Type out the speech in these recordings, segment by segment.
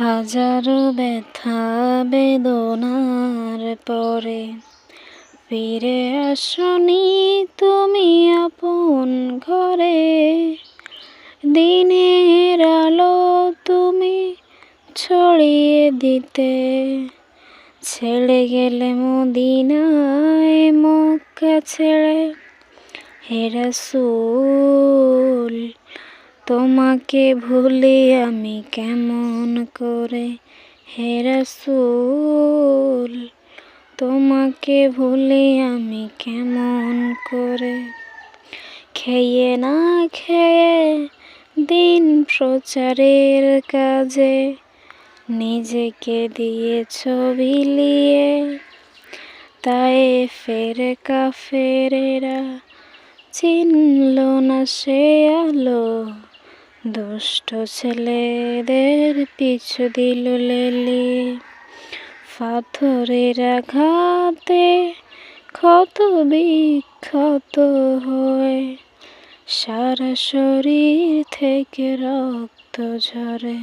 হাজারো ব্যথা বেদনার পরে ফিরে আসনি তুমি আপন ঘরে। দিনের আলো তুমি ছড়িয়ে দিতে, ছেড়ে গেলে মদিনায় মক্কা ছেড়ে হে রাসূল তোমাকে ভুলি আমি কেমন করে? হে রাসূল, তোমাকে ভুলি আমি কেমন করে? খেয়ে না খেয়ে দিন প্রচারের কাজে নিজেকে দিয়ে ছবি লিয়ে তাই ফেরে কাফেরেরা চিনল না সে আলো। দুষ্ট ছেলেদের পিছু দিল লেলি। পাথরের আঘাতে ক্ষত বিক্ষত হয়ে। সারা শরীর থেকে রক্ত ঝরে।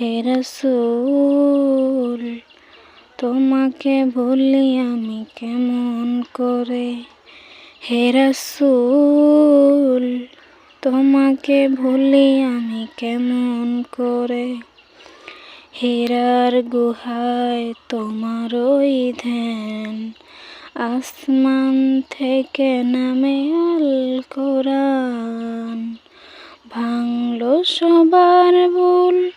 হে রাসূল, তোমাকে ভুলি আমি কেমন করে? হে রাসূল তোমাকে ভুলি আমি কেমন করে? হেরার গুহায় তোমার ওই ধ্যান, আসমান থেকে নামে আল কোরআন। ভাঙলো সবার ভুল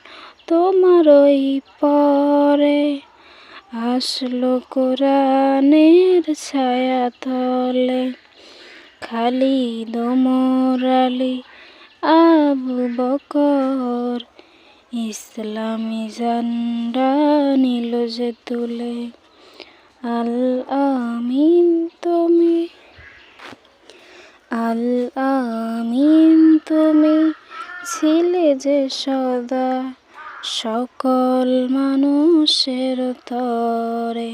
তোমার ওই পরে, আসলো কোরআনের ছায়া তলে খালি দমর আলী আবু বকর ইসলামী জান্ডা নিল যে তুলে। আল আমিন তুমি, আল আমিন তুমি ছিলে যে সদা সকল মানুষের তরে।